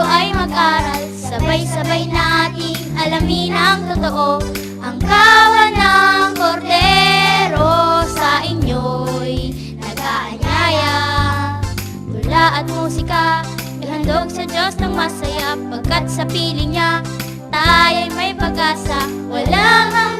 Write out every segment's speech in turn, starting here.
Tayo ay mag-aral. Sabay-sabay nating alamin ang totoo. Ang kawan ng kordero sa inyo'y nag-aanyaya. Tula at musika, ihandog sa Diyos ng masaya. Pagkat sa piling niya, tayo'y may pag-asa. Walang hanggang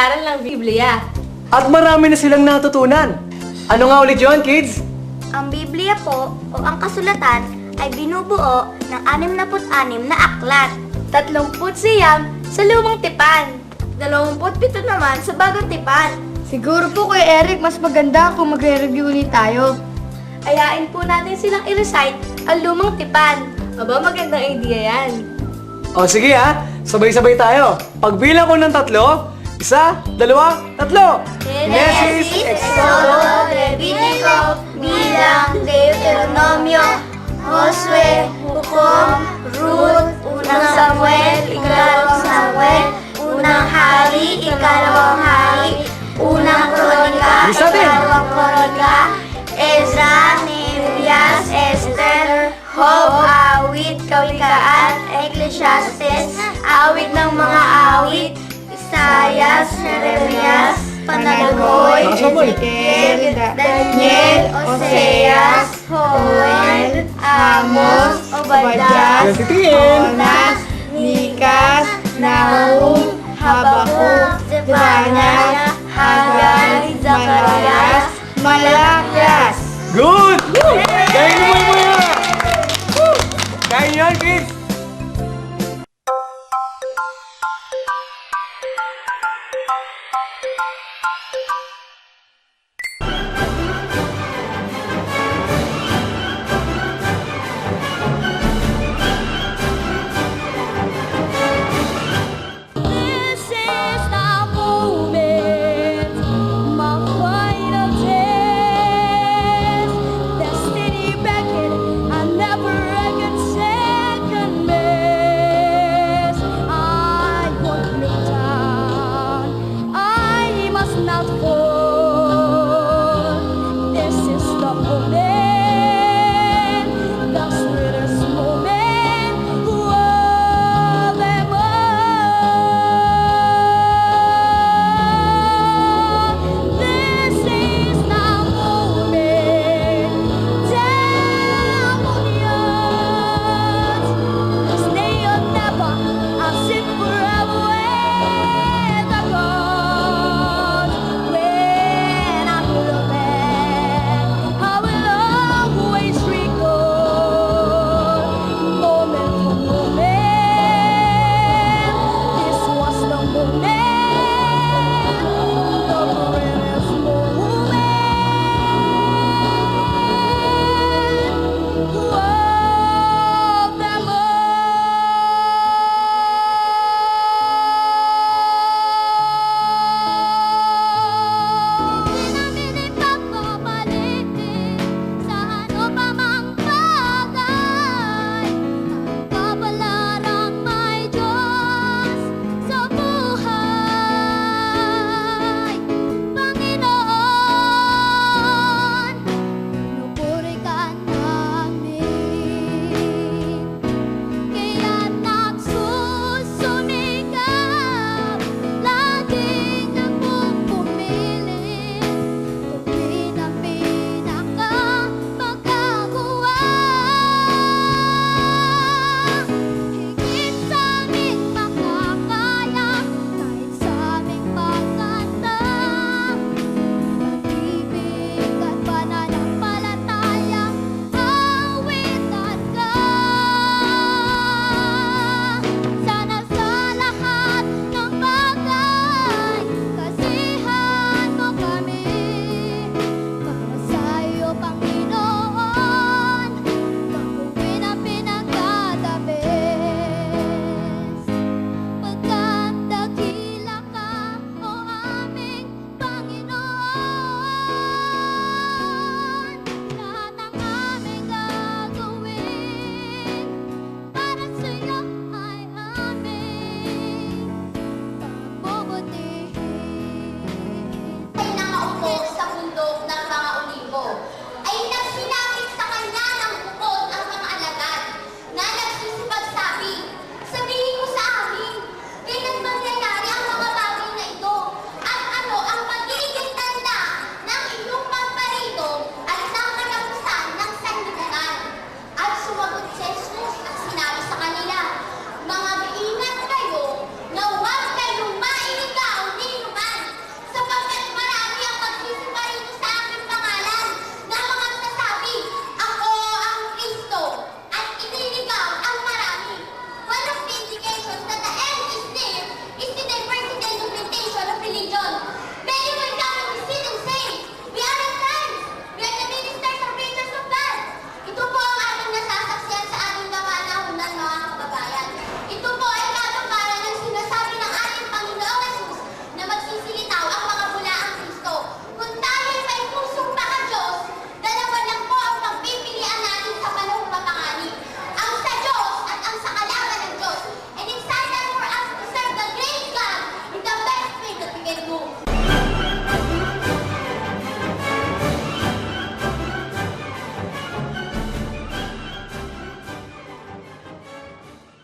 pag-aaral ng Biblia. At marami na silang natutunan. Ano nga ulit yun, kids? Ang Biblia po o ang kasulatan ay binubuo ng 66 na aklat. 30 siyam sa lumang tipan. 27 naman sa bagong tipan. Siguro po kay Eric, mas maganda kung magre-review ulit tayo. Ayain po natin silang i-recite ang lumang tipan. Aba, magandang idea yan. O sige ha, sabay-sabay tayo. Pagbilang ko ng tatlo, isa, dalawa, tatlo. Genesis, Exodo, Levitico, Bilang, Deuteronomio, Josue, Hukom, Ruth, Unang Samuel, Ikalawang Samuel, Unang Hari, Ikalawang Hari, Unang Kronika. Ikalawang Kronika, Ezra, Nehemias, Esther, Job, Awit, Kawikaan, Ecclesiastes, Awit ng mga awit, Isayas, Jeremias, Panagoy, Ezekiel, Daniel, Oseas, Joel, Amos, Obadias, Jonas, Nikas, Nahum, Habakuk, Zebaniah, Haggai,